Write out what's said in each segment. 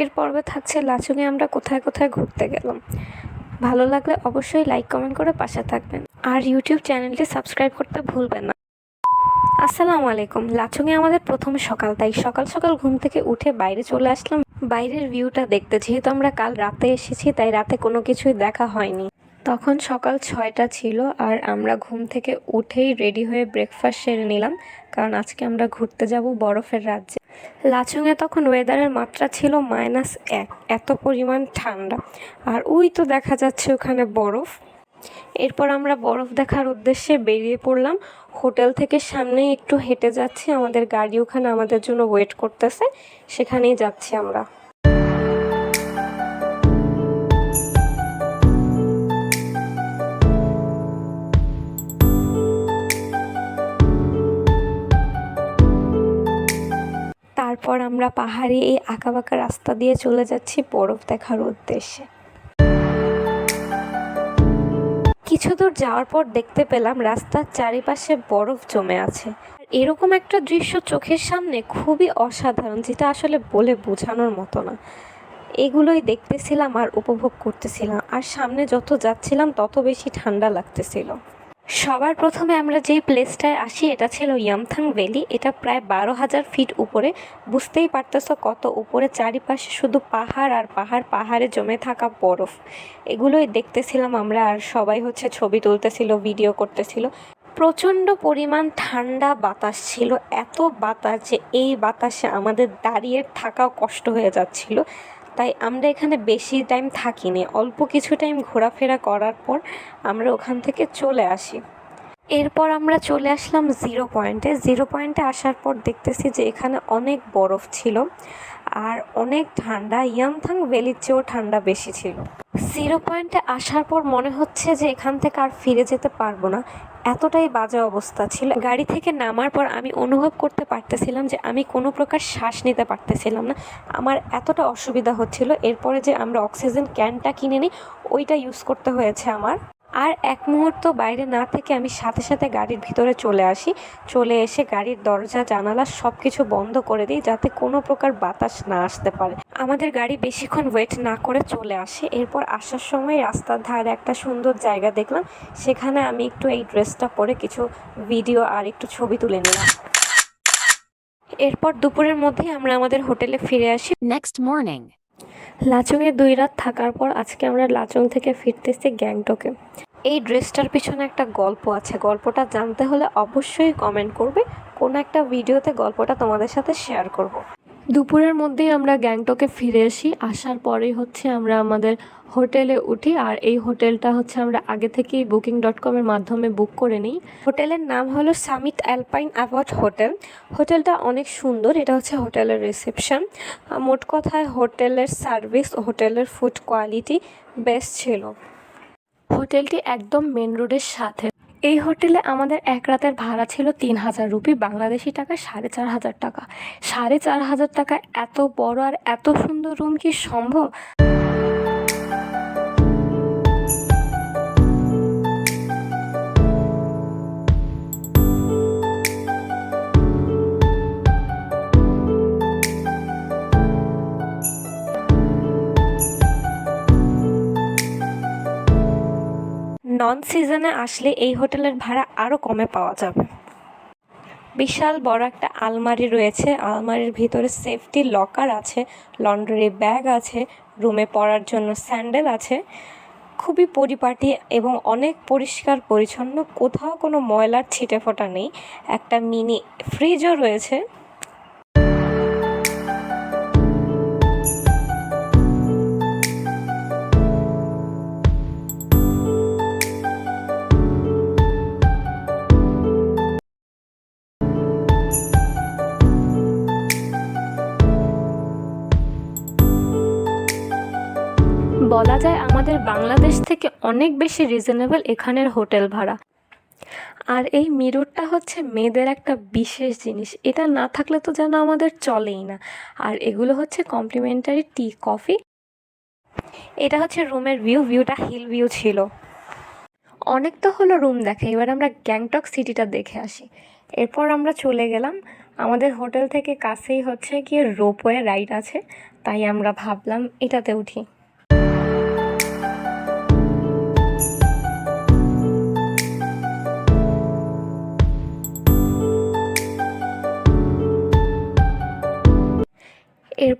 আজকের পর্বে থাকছে লাচুঙে আমরা কোথায় কোথায় ঘুরতে গেলাম। ভালো লাগলে অবশ্যই লাইক কমেন্ট করে পাশে থাকবেন। আর ইউটিউব চ্যানেলটি সাবস্ক্রাইব করতে ভুলবেন না। আসসালামু আলাইকুম। লাচুংয়ে আমাদের প্রথম সকাল, তাই সকাল সকাল ঘুম থেকে উঠে বাইরে চলে আসলাম। বাইরের ভিউটা দেখতে, যেহেতু আমরা কাল রাতে এসেছি, তাই রাতে কোনো কিছুই দেখা হয়নি। তখন সকাল ছয়টা ছিল, আর আমরা ঘুম থেকে উঠেই রেডি হয়ে ব্রেকফাস্ট সেরে নিলাম। কারণ আজকে আমরা ঘুরতে যাব বরফের রাজ্যে। লাচুংয়ে তখন ওয়েদারের মাত্রা ছিল মাইনাস এক, এত পরিমাণ ঠান্ডা। আর ওই তো দেখা যাচ্ছে ওখানে বরফ। এরপর আমরা বরফ দেখার উদ্দেশ্যে বেরিয়ে পড়লাম। হোটেল থেকে সামনেই একটু হেঁটে যাচ্ছি। আমাদের গাড়ি ওখানে আমাদের জন্য ওয়েট করতেছে। সেখানেই যাচ্ছি আমরা। তারপর আমরা পাহাড়ে এই আঁকাবাঁকা রাস্তা দিয়ে চলে যাচ্ছি বরফ দেখার উদ্দেশ্যে। কিছু দূর যাওয়ার পর দেখতে পেলাম রাস্তার চারিপাশে বরফ জমে আছে। এরকম একটা দৃশ্য চোখের সামনে খুবই অসাধারণ, যেটা আসলে বলে বোঝানোর মতো না। এগুলোই দেখতেছিলাম আর উপভোগ করতেছিলাম। আর সামনে যত যাচ্ছিলাম, তত বেশি ঠান্ডা লাগতেছিল। সবার প্রথমে আমরা যেই প্লেসটায় আসি, এটা ছিল ইয়ামথাং ভ্যালি এটা প্রায় বারো হাজার ফিট উপরে। বুঝতেই পারতেছো কত উপরে। চারিপাশে শুধু পাহাড় আর পাহাড়, পাহাড়ে জমে থাকা বরফ। এগুলোই দেখতেছিলাম আমরা আর সবাই হচ্ছে ছবি তুলতেছিল ভিডিও করতেছিল। প্রচণ্ড পরিমাণ ঠান্ডা বাতাস ছিল। এত বাতাস যে এই বাতাসে আমাদের দাঁড়িয়ে থাকাও কষ্ট হয়ে যাচ্ছিল। তাই আমরা এখানে বেশি টাইম থাকিনি। অল্প কিছু টাইম ঘোরাফেরা করার পর আমরা ওখান থেকে চলে আসি। এরপর আমরা চলে আসলাম জিরো পয়েন্টে জিরো পয়েন্টে আসার পর দেখতেছি যে এখানে অনেক বরফ ছিল। আর অনেক ঠান্ডা ইয়ামথাং ভ্যালির চেয়েও ঠান্ডা বেশি ছিল। জিরো পয়েন্টে আসার পর মনে হচ্ছে যে এখান থেকে আর ফিরে যেতে পারব না। এতটাই বাজে অবস্থা ছিল। গাড়ি থেকে নামার পর আমি অনুভব করতে পারতেছিলাম যে আমি কোনো প্রকার শ্বাস নিতে পারতেছিলাম না। আমার এতটা অসুবিধা হচ্ছিল। এরপরে যে আমরা অক্সিজেন ক্যানটা কিনে নিই, ওইটা ইউজ করতে হয়েছে আমার। আর এক মুহূর্ত বাইরে না থেকে আমি সাথে সাথে গাড়ির ভিতরে চলে আসি। চলে এসে গাড়ির দরজা, জানালা সব কিছু বন্ধ করে দিই যাতে কোনো প্রকার বাতাস না আসতে পারে। আমাদের গাড়ি বেশিক্ষণ ওয়েট না করে চলে আসে। এরপর আসার সময় রাস্তার ধারে একটা সুন্দর জায়গা দেখলাম। সেখানে আমি একটু এই ড্রেসটা পরে কিছু ভিডিও আর একটু ছবি তুলে নিলাম। এরপর দুপুরের মধ্যেই আমরা আমাদের হোটেলে ফিরে আসি। Next morning. লাচুংয়ে দুই রাত থাকার পর আজকে আমরা লাচুং থেকে ফিরতেছি গ্যাংটকে। এই ড্রেসটার পিছনে একটা গল্প আছে। গল্পটা জানতে হলে অবশ্যই কমেন্ট করবে। কোনো একটা ভিডিওতে গল্পটা তোমাদের সাথে শেয়ার করব। দুপুরের মধ্যেই আমরা গ্যাংটকে ফিরে আসি। আসার পরেই হচ্ছে আমরা আমাদের হোটেলে উঠি আর এই হোটেলটা হচ্ছে আমরা আগে থেকেই বুকিং ডট কমের মাধ্যমে বুক করে নিই। হোটেলের নাম হলো সামিট অ্যালপাইন অ্যাওয়ার্ড হোটেল হোটেলটা অনেক সুন্দর, এটা হচ্ছে হোটেলের রিসেপশন মোট কথায় হোটেলের সার্ভিস হোটেলের ফুড কোয়ালিটি বেস্ট ছিল। হোটেলটি একদম মেন রোডের সাথে। এই হোটেলে আমাদের এক রাতের ভাড়া ছিল তিন হাজার রুপি, বাংলাদেশি টাকা সাড়ে চার হাজার টাকা। সাড়ে চার হাজার টাকা এত বড় আর এত সুন্দর রুম কি সম্ভব? নন সিজনে আসলে এই হোটেলের ভাড়া আরও কমে পাওয়া যাবে। বিশাল বড় একটা আলমারি রয়েছে। আলমারির ভিতরে সেফটি লকার আছে লন্ড্রি ব্যাগ আছে রুমে পরার জন্য স্যান্ডেল আছে। খুবই পরিপাটি এবং অনেক পরিষ্কার পরিচ্ছন্ন। কোথাও কোনো ময়লার ছিটে ফোটা নেই। একটা মিনি ফ্রিজও রয়েছে। বলা যায় আমাদের বাংলাদেশ থেকে অনেক বেশি রিজনেবল এখানের হোটেল ভাড়া। আর এই মিররটা হচ্ছে মেয়েদের একটা বিশেষ জিনিস। এটা না থাকলে তো যেন আমাদের চলেই না। আর এগুলো হচ্ছে কমপ্লিমেন্টারি টি কফি এটা হচ্ছে রুমের ভিউ ভিউটা হিল ভিউ ছিল। অনেক তো হলো রুম দেখে, এবার আমরা গ্যাংটক সিটিটা দেখে আসি। এরপর আমরা চলে গেলাম, আমাদের হোটেল থেকে কাছেই হচ্ছে গিয়ে রোপওয়ে রাইড আছে। তাই আমরা ভাবলাম এটাতে উঠি।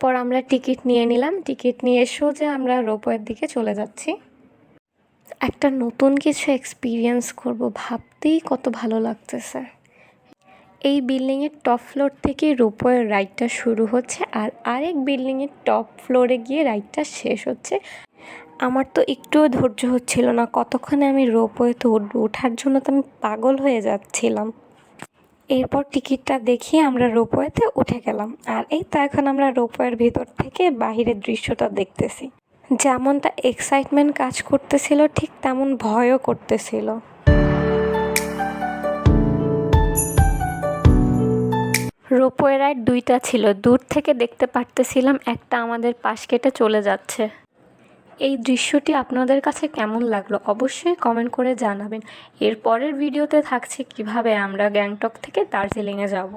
এরপর আমরা টিকিট নিয়ে নিলাম। টিকিট নিয়ে সোজা আমরা রোপওয়ের দিকে চলে যাচ্ছি। একটা নতুন কিছু এক্সপিরিয়েন্স করব। ভাবতেই কত ভালো লাগতেছে এই বিল্ডিংয়ের টপ ফ্লোর থেকে রোপওয়ের রাইডটা শুরু হচ্ছে আর আরেক বিল্ডিংয়ের টপ ফ্লোরে গিয়ে রাইডটা শেষ হচ্ছে। আমার তো একটুও ধৈর্য হচ্ছিল না। কতক্ষণে আমি রোপওয়েতে উঠবো ওঠার জন্য তো আমি পাগল হয়ে যাচ্ছিলাম। এরপর টিকিটটা দেখিয়ে আমরা রোপওয়েতে উঠে গেলাম। আর এই তো এখন আমরা রোপওয়ের ভিতর থেকে বাহিরের দৃশ্যটা দেখতেছি। যেমনটা এক্সাইটমেন্ট কাজ করতেছিল, ঠিক তেমন ভয়ও করতেছিল। রোপওয়ে রাইড দুইটা ছিল। দূর থেকে দেখতে পারতেছিলাম একটা আমাদের পাশ কেটে চলে যাচ্ছে। এই দৃশ্যটি আপনাদের কাছে কেমন লাগল অবশ্যই কমেন্ট করে জানাবেন। এর পরের ভিডিওতে থাকছে কীভাবে আমরা গ্যাংটক থেকে দার্জিলিংয়ে যাব।